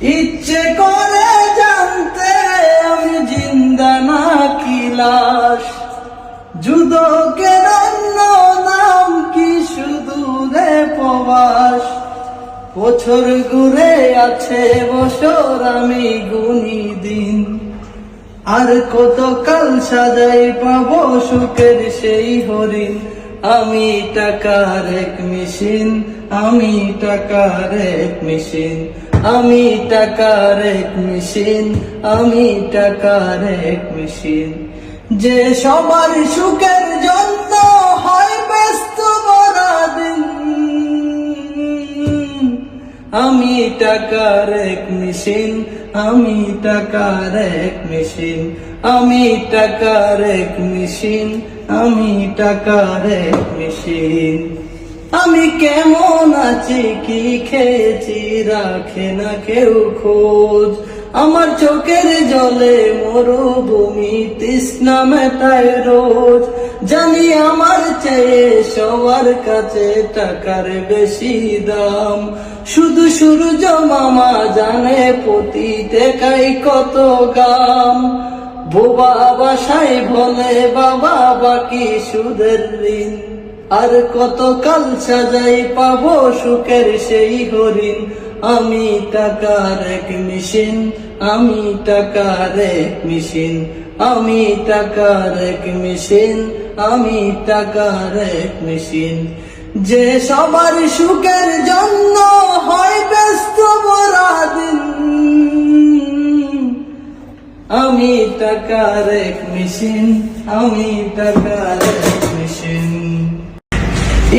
ইচ্ছে করে জানতে আমি জিন্দা না কি লাশ যুদকের অন্য নাম কি শুধু রে প্রবাস? বছর ঘুরে আছে, বছর আমি গুনি দিন। আর কত কাল সাজাই পাব সুখের সেই হরিণ? আমি টাকার এক মেশিন, আমি টাকার এক মেশিন। আমি টাকার এক মেশিন, আমি টাকার এক মেশিন। যে সবার সুখের জন্য হয় ব্যস্ত দিন আমি টাকার এক মেশিন, আমি টাকার এক মেশিন। আমি টাকার এক মেশিন, আমি টাকার এক মেশিন। আমি কেমন আছি, কি খেয়েছি, রাখে না কেউ খোঁজ। আমার চোখের জলে মরুভূমি তৃষ্ণা মেটায় রোজ। জানি আমার চেয়ে সবার কাছে টাকার বেশি দাম। শুধু সূর্য মামা জানে প্রতি টেকাই কত গাম। বোবা বাসায় বলে, বাবা, বাকি সুদের ঋণ আর কত কাল সাজাই পাব সুখের সেই হরিণ? আমি টাকার এক মেশিন, আমি টাকার এক মেশিন, আমি টাকার এক মেশিন, আমি টাকার এক মেশিন। যে সবার সুখের জন্য হয় ব্যস্ত দিন, আমি টাকার এক মেশিন, আমি টাকার এক মেশিন।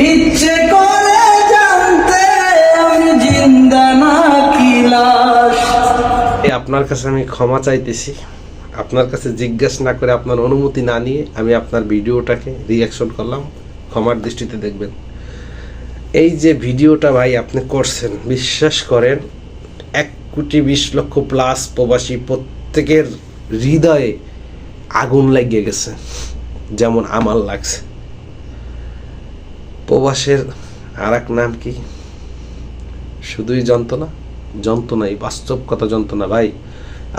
ইচ্ছে করে জানতে আমি জিন্দা না কি লাশ। এই আপনার কাছে আমি ক্ষমা চাইতেছি। আপনার কাছে জিজ্ঞাসা না করে আপনার অনুমতি না নিয়ে আমি আপনার ভিডিওটাকে রিয়াকশন করলাম। ক্ষমার দৃষ্টিতে দেখবেন। এই যে ভিডিওটা ভাই আপনি করছেন, বিশ্বাস করেন, এক কোটি বিশ লক্ষ প্লাস প্রবাসী প্রত্যেকের হৃদয়ে আগুন লাগিয়ে গেছে, যেমন আমার লাগছে। প্রবাসের আর এক নাম কি? শুধুই যন্ত্রণা? যন্ত্রণা, এই বাস্তব কথা যন্ত্রণা। ভাই,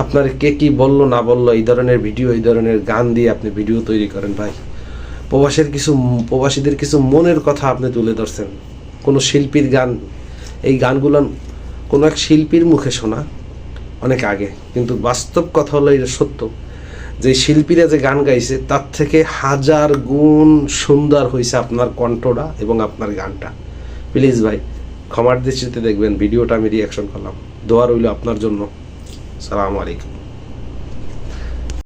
আপনার কে কি বলল, না বলল, এই ধরনের ভিডিও, এই ধরনের গান দিয়ে আপনি ভিডিও তৈরি করেন, ভাই। প্রবাসের কিছু প্রবাসীদের কিছু মনের কথা আপনি তুলে ধরছেন। কোনো শিল্পীর গান, এই গানগুলো কোনো এক শিল্পীর মুখে শোনা অনেক আগে, কিন্তু বাস্তব কথা হলো এটা সত্য। যে শিল্পীরা যে গান গাইছে, তার থেকে হাজার গুণ সুন্দর হয়েছে আপনার কণ্ঠটা এবং আপনার গানটা। প্লিজ ভাই, ক্ষমার দৃষ্টিতে দেখবেন, ভিডিওটা আমি রিয়াকশন করলাম। দোয়া রইল আপনার জন্য। সালাম আলাইকুম।